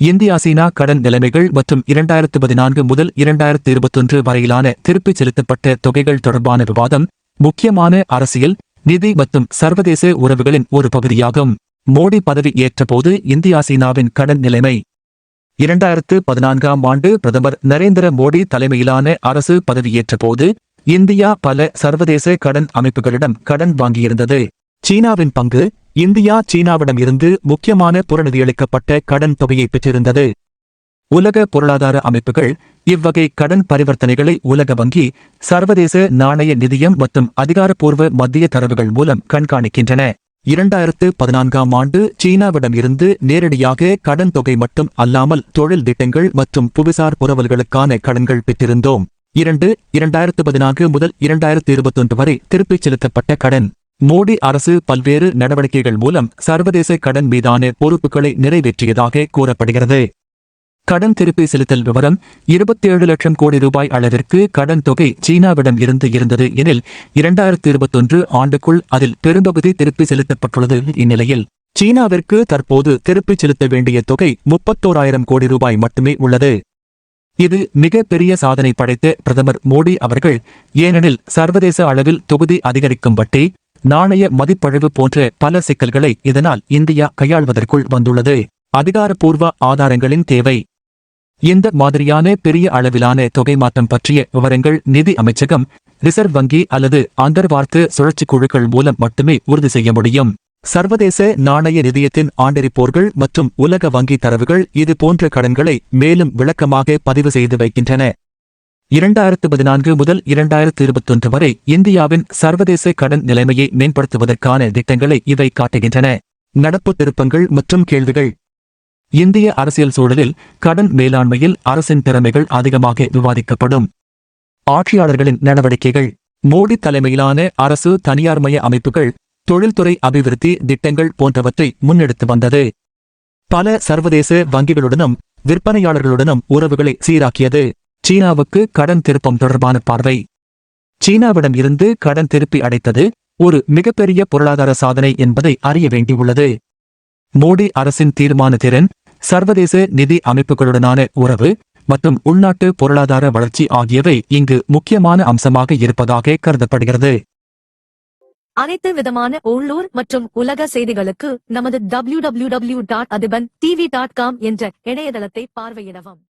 India சீனா கடன் நிலைமைகள் மற்றும் இரண்டாயிரத்து பதினான்கு முதல் இரண்டாயிரத்து இருபத்தொன்று வரையிலான திருப்பிச் செலுத்தப்பட்ட தொகைகள் தொடர்பான விவாதம் முக்கியமான அரசியல் நிதி மற்றும் சர்வதேச உறவுகளின் ஒரு பகுதியாகும். மோடி பதவி ஏற்றபோது இந்தியா சீனாவின் கடன் நிலைமை. இரண்டாயிரத்து பதினான்காம் ஆண்டு பிரதமர் நரேந்திர மோடி தலைமையிலான அரசு பதவியேற்றபோது இந்தியா பல சர்வதேச கடன் அமைப்புகளிடம் கடன் வாங்கியிருந்தது. சீனாவின் பங்கு இந்தியா சீனாவிடம் இருந்து முக்கியமான புறநிதியளிக்கப்பட்ட கடன் தொகையை பெற்றிருந்தது. உலக பொருளாதார அமைப்புகள் இவ்வகை கடன் பரிவர்த்தனைகளை உலக வங்கி சர்வதேச நாணய நிதியம் மற்றும் அதிகாரப்பூர்வ மத்திய தரவுகள் மூலம் கண்காணிக்கின்றன. இரண்டாயிரத்து பதினான்காம் ஆண்டு சீனாவிடம் இருந்து நேரடியாக கடன் தொகை மட்டும் அல்லாமல் தொழில் திட்டங்கள் மற்றும் புவிசார் புரவல்களுக்கான கடன்கள் பெற்றிருந்தோம். இரண்டு இரண்டாயிரத்து பதினான்கு முதல் இரண்டாயிரத்து இருபத்தொன்று வரை திருப்பிச் செலுத்தப்பட்ட கடன். மோடி அரசு பல்வேறு நடவடிக்கைகள் மூலம் சர்வதேச கடன் மீதான பொறுப்புகளை நிறைவேற்றியதாக கூறப்படுகிறது. கடன் திருப்பி செலுத்தல் விவரம் இருபத்தேழு லட்சம் கோடி ரூபாய் அளவிற்கு கடன் தொகை சீனாவிடம் இருந்து இருந்தது எனில் இரண்டாயிரத்தி இருபத்தொன்று ஆண்டுக்குள் அதில் பெரும்பகுதி திருப்பி செலுத்தப்பட்டுள்ளது இந்நிலையில். சீனாவிற்கு தற்போது திருப்பிச் செலுத்த வேண்டிய தொகை முப்பத்தோராயிரம் கோடி ரூபாய் மட்டுமே உள்ளது. இது மிக பெரிய சாதனை படைத்த பிரதமர் மோடி அவர்கள் ஏனெனில் சர்வதேச அளவில் தொகுதி அதிகரிக்கும் வட்டி நாணய மதிப்பழவு போன்ற பல சிக்கல்களை இதனால் இந்தியா கையாள்வதற்குள் வந்துள்ளது. அதிகாரப்பூர்வ ஆதாரங்களின் தேவை. இந்த மாதிரியான பெரிய அளவிலான தொகை மாற்றம் பற்றிய விவரங்கள் நிதி அமைச்சகம் ரிசர்வ் வங்கி அல்லது அந்தர்வார்த்த சுழற்சி குழுக்கள் மூலம் மட்டுமே உறுதி செய்ய முடியும். சர்வதேச நாணய நிதியத்தின் ஆண்டறிப்போர்கள் மற்றும் உலக வங்கி தரவுகள் இது போன்ற கடன்களை மேலும் விளக்கமாக பதிவு செய்து வைக்கின்றன. இரண்டாயிரத்து பதினான்கு முதல் இரண்டாயிரத்து இருபத்தொன்று வரை இந்தியாவின் சர்வதேச கடன் நிலைமையை மேம்படுத்துவதற்கான திட்டங்களை இவை காட்டுகின்றன. நடப்பு திருப்பங்கள் மற்றும் கேள்விகள். இந்திய அரசியல் சூழலில் கடன் மேலாண்மையில் அரசின் திறமைகள் அதிகமாக விவாதிக்கப்படும். ஆட்சியாளர்களின் நடவடிக்கைகள். மோடி தலைமையிலான அரசு தனியார்மய அமைப்புகள் தொழில்துறை அபிவிருத்தி திட்டங்கள் போன்றவற்றை முன்னெடுத்து வந்தது. பல சர்வதேச வங்கிகளுடனும் விற்பனையாளர்களுடனும் உறவுகளை சீராக்கியது. சீனாவுக்கு கடன் திருப்பம் தொடர்பான பார்வை. சீனாவிடம் இருந்து கடன் திருப்பி அடைத்தது ஒரு மிகப்பெரிய பொருளாதார சாதனை என்பதை அறிய வேண்டியுள்ளது. மோடி அரசின் தீர்மான திறன் சர்வதேச நிதி அமைப்புகளுடனான உறவு மற்றும் உள்நாட்டு பொருளாதார வளர்ச்சி ஆகியவை இங்கு முக்கியமான அம்சமாக இருப்பதாக கருதப்படுகிறது. அனைத்து விதமான உள்ளூர் மற்றும் உலக செய்திகளுக்கு நமது அதிபன் காம் என்ற இணையதளத்தை பார்வையிடவும்.